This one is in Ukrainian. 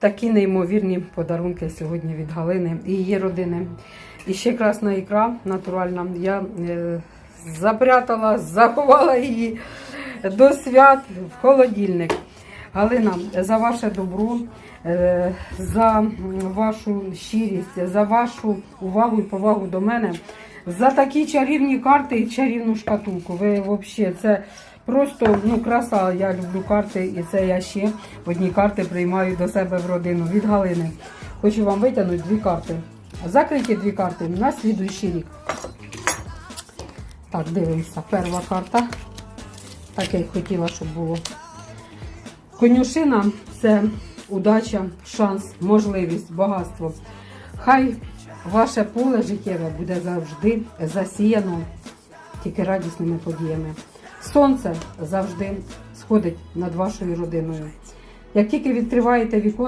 Такі неймовірні подарунки сьогодні від Галини і її родини. І ще красна ікра натуральна. Я е, запрятала, заховала її до свят в холодильник. Галина, за ваше добро, е, за вашу щирість, за вашу увагу і повагу до мене, за такі чарівні карти і чарівну шкатулку. Ви взагалі це просто ну, краса. Я люблю карти, і це я ще одні карти приймаю до себе в родину від Галини. Хочу вам витягнути дві карти. Закриті дві карти на слідуючий рік. Так, дивимося. Перша карта. Так я й хотіла, щоб було. Конюшина це удача, шанс, можливість, багатство. Хай ваше поле життєве буде завжди засіяно тільки радісними подіями. Сонце завжди сходить над вашою родиною. Як тільки відкриваєте вікно,